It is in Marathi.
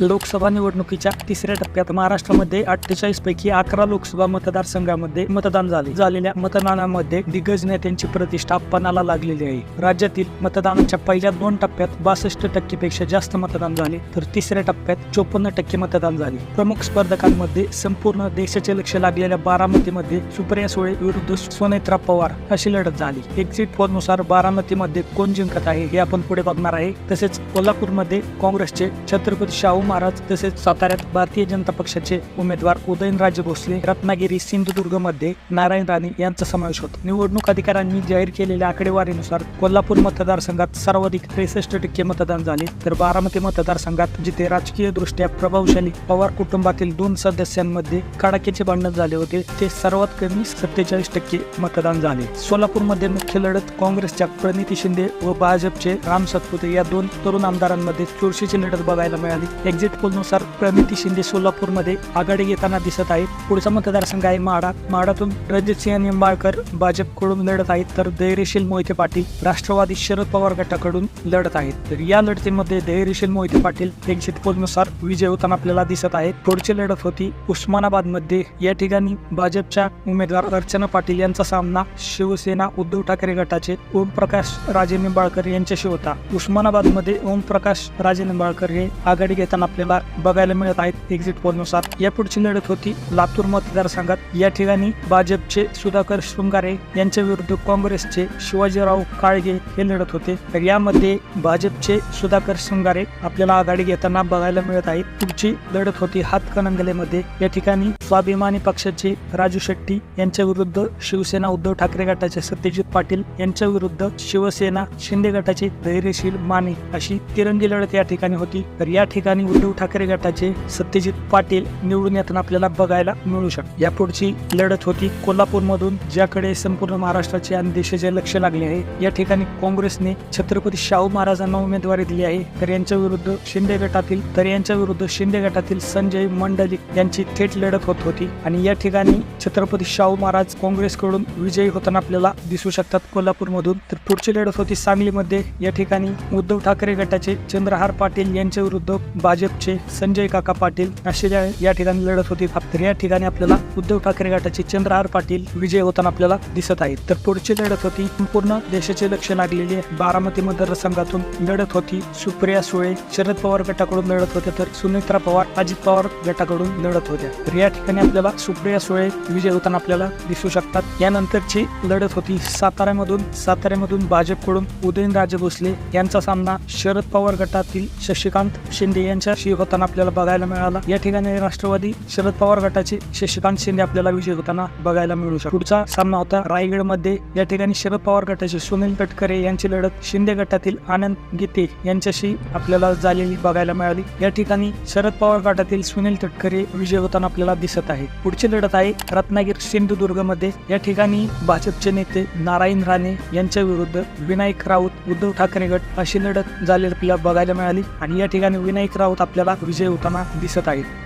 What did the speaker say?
लोकसभा निवडणुकीच्या तिसऱ्या टप्प्यात महाराष्ट्रामध्ये अठ्ठेचाळीस पैकी अकरा लोकसभा मतदारसंघामध्ये मतदान झाले. झालेल्या मतदानामध्ये दिग्गज नेत्यांची प्रतिष्ठा पणाला लागलेली आहे. राज्यातील मतदानाच्या पहिल्या दोन टप्प्यात बासष्ट टक्केपेक्षा जास्त मतदान झाले तर तिसऱ्या टप्प्यात चोपन्न टक्के मतदान झाले. प्रमुख स्पर्धकांमध्ये संपूर्ण देशाचे लक्ष लागलेल्या बारामतीमध्ये सुप्रिया सुळे विरुद्ध सुनेत्रा पवार अशी लढत झाली. एक्झिट पोलनुसार बारामतीमध्ये कोण जिंकत आहे हे आपण पुढे बघणार आहे. तसेच कोल्हापूरमध्ये काँग्रेसचे छत्रपती शाहू महाराज तसेच साताऱ्यात भारतीय जनता पक्षाचे उमेदवार उदयनराजे भोसले रत्नागिरी सिंधुदुर्गमध्ये नारायण राणे यांचा समावेश होता. निवडणूक अधिकाऱ्यांनी जाहीर केलेल्या आकडेवारीनुसार कोल्हापूर मतदारसंघात सर्वाधिक त्रेसष्ट टक्के मतदान झाले तर बारामती मतदारसंघात जिथे राजकीय दृष्ट्या प्रभावशाली पवार कुटुंबातील दोन सदस्यांमध्ये कडाक्याचे भांडण झाले होते ते सर्वात कमी सत्तेचाळीस टक्के मतदान झाले. सोलापूरमध्ये मुख्य लढत काँग्रेसच्या प्रणिती शिंदे व भाजपचे राम सतपुते या दोन तरुण आमदारांमध्ये चुरशीची लढत बघायला मिळाली. एक्झिट पोलनुसार प्रणिती शिंदे सोलापूरमध्ये आघाडी घेताना दिसत आहेत. पुढचा मतदारसंघ आहे माडा माडातून रणजित सिंह निंबाळकर भाजपकडून लढत आहेत. तर धैर्यशील मोहिते पाटील राष्ट्रवादी शरद पवार गटाकडून लढत आहेत. तर या लढतीमध्ये धैर्यशील मोहिते पाटील एक्झिट पोलनुसार विजय होताना आपल्याला दिसत आहेत. पुढची लढत होती उस्मानाबादमध्ये या ठिकाणी भाजपच्या उमेदवार अर्चना पाटील यांचा सामना शिवसेना उद्धव ठाकरे गटाचे ओमप्रकाश राजे निंबाळकर यांच्याशी होता. उस्मानाबादमध्ये ओमप्रकाश राजे निंबाळकर हे आघाडी घेताना आपल्याला बघायला मिळत आहेत एक्झिट पोलनुसार या पुढची लढत होती लातूर मतदारसंघात. या ठिकाणी भाजपचे सुधाकर शृंगारे यांच्या विरुद्ध काँग्रेसचे शिवाजीराव काळगे हे लढत होते. तर यामध्ये भाजपचे सुधाकर शृंगारे आपल्याला आघाडी घेताना बघायला मिळत आहेत. पुढची लढत होती हातकणंगलेमध्ये. या ठिकाणी स्वाभिमानी पक्षाचे राजू शेट्टी यांच्या विरुद्ध शिवसेना उद्धव ठाकरे गटाचे सत्यजित पाटील यांच्या विरुद्ध शिवसेना शिंदे गटाचे धैर्यशील माने अशी तिरंगी लढत या ठिकाणी होती. तर या ठिकाणी उद्धव ठाकरे गटाचे सत्यजित पाटील निवडून येताना आपल्याला बघायला मिळू शकतो या पुढची लढत होती कोल्हापूरमधून ज्याकडे संपूर्ण महाराष्ट्राचे आणि देशाचे लक्ष लागले आहे. या ठिकाणी काँग्रेसने छत्रपती शाहू महाराजांना उमेदवारी दिली आहे. तर यांच्या विरुद्ध शिंदे गटातील तर यांच्या विरुद्ध शिंदे गटातील संजय मंडलिक यांची थेट लढत होत होती. आणि या ठिकाणी छत्रपती शाहू महाराज काँग्रेसकडून विजयी होताना आपल्याला दिसू शकतात कोल्हापूरमधून. तर पुढची लढत होती सांगलीमध्ये. या ठिकाणी उद्धव ठाकरे गटाचे चंद्रहार पाटील यांच्या विरुद्ध भाजपचे संजय काका पाटील अशी ज्या या ठिकाणी लढत होती. तर या ठिकाणी आपल्याला उद्धव ठाकरे गटाचे आर पाटील विजय होताना आपल्याला दिसत आहेत. तर पुढची लढत होती. संपूर्ण देशाचे लक्ष लागलेली बारामती मतदारसंघातून लढत होती. सुप्रिया सुळे शरद पवार गटाकडून लढत होत्या तर सुनेत्रा पवार अजित पवार गटाकडून लढत होत्या तर या ठिकाणी आपल्याला सुप्रिया सुळे विजय होताना आपल्याला दिसू शकतात. यानंतरची लढत होती. साताऱ्यामधून साताऱ्यामधून भाजपकडून उदयनराजे भोसले यांचा सामना शरद पवार गटातील शशिकांत शिंदे यांच्या यांच्याशी होताना आपल्याला बघायला मिळाला. या ठिकाणी राष्ट्रवादी शरद पवार गटाचे शशिकांत शिंदे आपल्याला विजय होताना बघायला मिळू शकतो पुढचा सामना होता रायगडमध्ये या ठिकाणी शरद पवार गटाचे सुनील तटकरे यांची लढत शिंदे गटातील आनंद गीते यांच्याशी आपल्याला झालेली बघायला मिळाली. या ठिकाणी शरद पवार गटातील सुनील तटकरे विजय होताना आपल्याला दिसत आहे. पुढची लढत आहे रत्नागिरी सिंधुदुर्गमध्ये या ठिकाणी भाजपचे नेते नारायण राणे यांच्या विरुद्ध विनायक राऊत उद्धव ठाकरे गट अशी लढत झालेली आपल्याला बघायला मिळाली आणि या ठिकाणी विनायक राऊत आपल्याला विजय होताना दिसत आहे